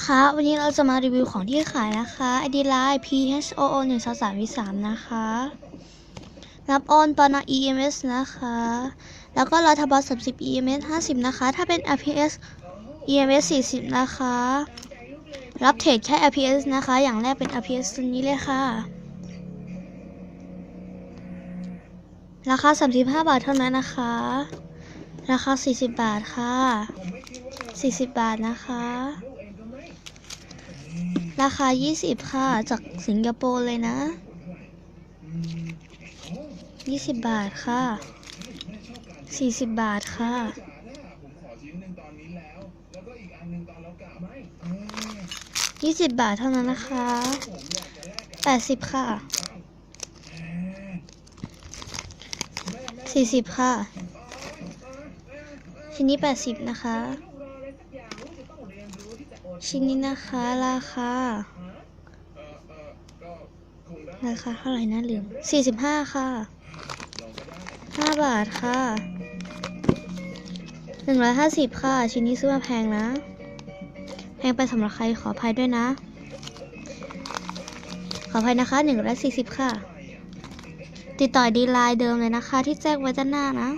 นะคะ วันนี้เราจะมารีวิวของที่ขายนะคะ ID Line P H O O 1 2 3 3นะคะ รับโอนปอน EMS นะคะ แล้วก็รอทบ30 EMS 50 นะคะ ถ้าเป็น RPS EMS 40 นะคะ รับเทรดแค่ RPS นะคะ อย่างแรกเป็น RPS ตัวนี้เลยค่ะ ราคา 35 บาทเท่านั้นนะคะ ราคา 40 บาทค่ะ 40 บาทนะคะ ราคา 20 ค่ะ จากสิงคโปร์เลยนะ 20 บาทค่ะ 40 บาทค่ะ 20 บาทเท่านั้นนะคะ 80 ค่ะ 40 ค่ะ ชิ้นนี้ 80 นะคะ ชิ้นนี้นะคะราคาราคาเท่าไหร่นะลืม45ค่ะ5บาทค่ะ150ค่ะ ชิ้นนี้ซื้อมาแพงนะ แพงไปสำหรับใครขออภัยด้วยนะ ขออภัยนะคะ140ค่ะ ติดต่อดีไลน์เดิมเลยนะคะ ที่แจ้งไว้ด้านหน้านะ